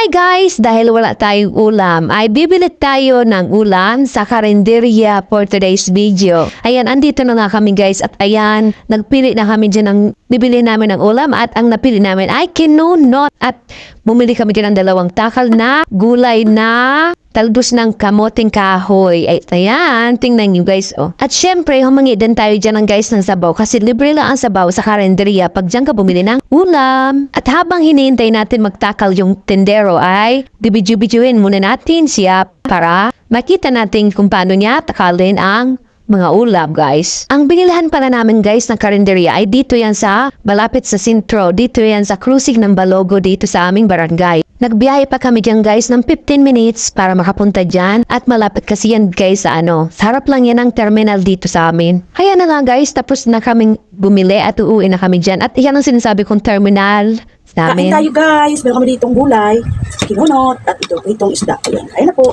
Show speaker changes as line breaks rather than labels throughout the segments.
Hi guys! Dahil wala tayong ulam, ay bibili tayo ng ulam sa karinderya for today's video. Ayan, andito na nga kami guys at ayan, nagpili na kami dyan ng bibili namin ng ulam at ang napili namin ay kinunot at bumili kami dyan ng dalawang takal na gulay na talbos ng kamoting kahoy. Ay, ayan, tingnan nyo guys, oh. At syempre, humangi din tayo dyan ng guys ng sabaw kasi libre lang ang sabaw sa karinderya pag dyan ka bumili ng ulam. At habang hinihintay natin magtakal yung tendero ay bibidyo-bidyoin muna natin siya para makita natin kung paano niya takalin ang mga ulam, guys. Ang binilhan pala namin, guys, ng karinderya ay dito yan sa, malapit sa sintro. Dito yan sa cruising ng Balogo dito sa aming barangay. Nagbiyahe pa kami dyan, guys, ng 15 minutes para makapunta dyan. At malapit kasi yan, guys, sa ano. Sa harap lang yan ang terminal dito sa amin. Kaya na nga, guys, tapos na kaming bumili at uuwi na kami dyan. At yan ang sinasabi kong terminal sa
Kain
amin.
tayo guys. Meron kami ditong gulay, kinunot, at ito, itong isda. Ayan, kain na po.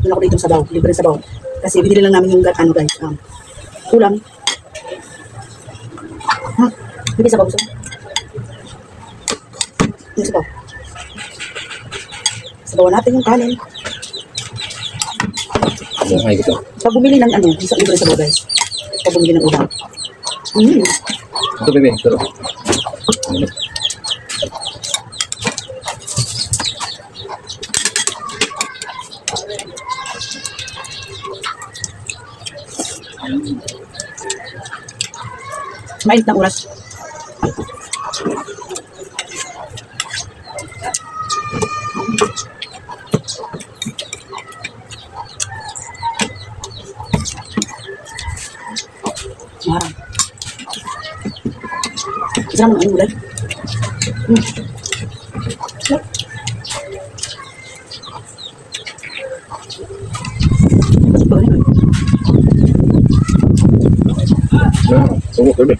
Meron ako ditong sabaw, libre sabaw. Kasi binili lang namin yung ano guys, um, ulam. Ha? Hindi sabaw gusto? Yung sabaw. Sabawan natin yung kanin.
Yung ay ito.
Pag bumili ng ano, isang libre sabaw guys. Pag bumili ng ulam. Mm.
Ito bebe, ito. Ano?
Mainit na oras. Marang. Sarap ng gulay. Mm. Sarap. Sarap.
Ah, subo, bebe.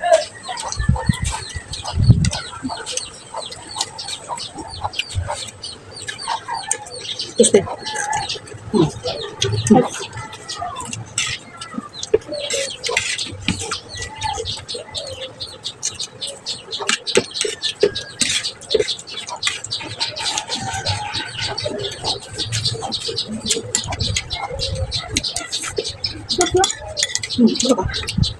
Toasted. Mm. Mm. Hmm, ano ba?
Ano ba bebe?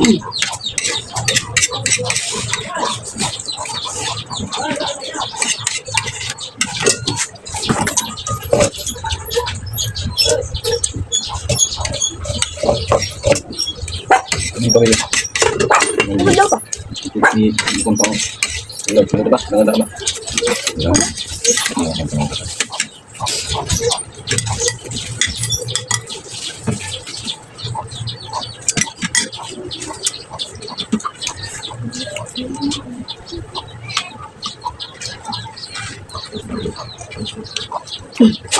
Ano daw pa?
Di, di kong tao. Wala, wala ba? Wala ba? Wala. Wala, wala, wala.